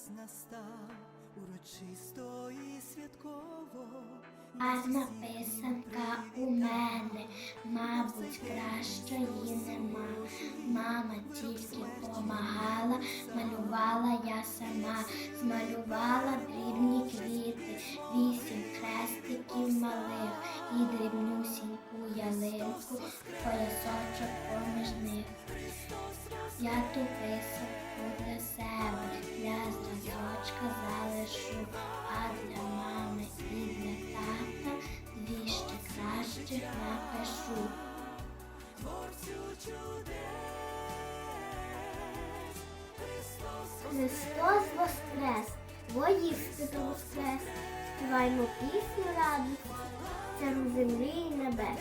час настав, урочисто і святково. Гарна писанка у мене, мабуть, кращої нема. Мама тільки помагала, малювала я сама, змалювала дрібні квіти, вісім хрестиків малих і дрібнюсіньку ялинку, поясочок поміж них. Я ту писанку для себе, для зразочка залишу, а для мами і для тата дві ще кращих напишу. Христос воскрес, воістину воскрес, співаймо пісню радості, цару землі і небес.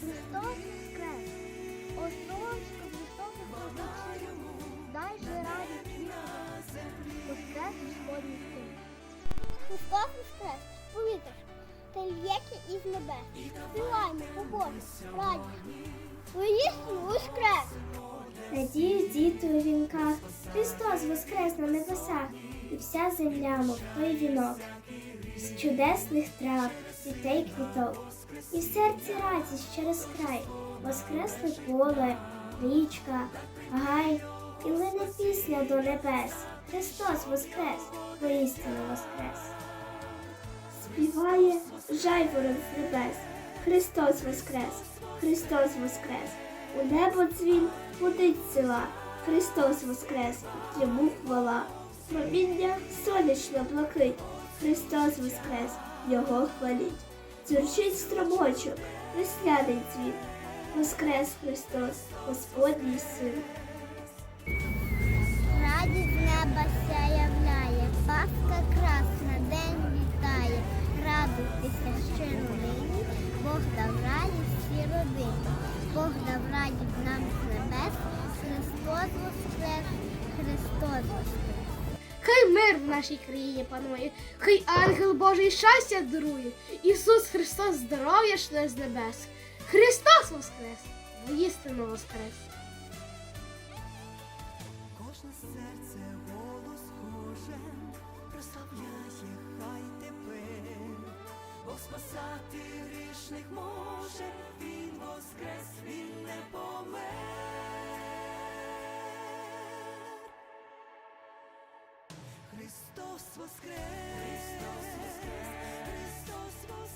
Христос воскрес! О сонечко Христове ходочи, дай же радість воскрес Господній воскрес! Та л'єки із небес. Співаймо, побожно, радість. Воістину воскрес! Надію діти у вінках, Христос воскрес на небесах, і вся земля, мов той вінок, з чудесних трав, дітей квіток, і в серці радість через край, воскресле поле, річка, гай, і лине пісня до небес. Христос воскрес, воістину воскрес. Співає жайворон з небес. Христос воскрес, Христос воскрес. У небо дзвін гудить села. Христос воскрес, йому хвала. Проміння сонячно блакить. Христос воскрес, його хваліть. Дзюрчить струмочок, весняний цвіт. Воскрес Христос, Господній син. Бог дав радість нам з небес, Христос воскрес, Христос воскрес. Хай мир в нашій країні панує, хай ангел Божий щастя дарує. Ісус Христос здоров'я шле з небес. Христос воскрес! Воістину воскрес! Кожне серце голос кожен прославляє хай тепер, Бог спасати грішних може, воскрес, він не помер. Христос воскрес, Христос воскрес, Христос воскрес.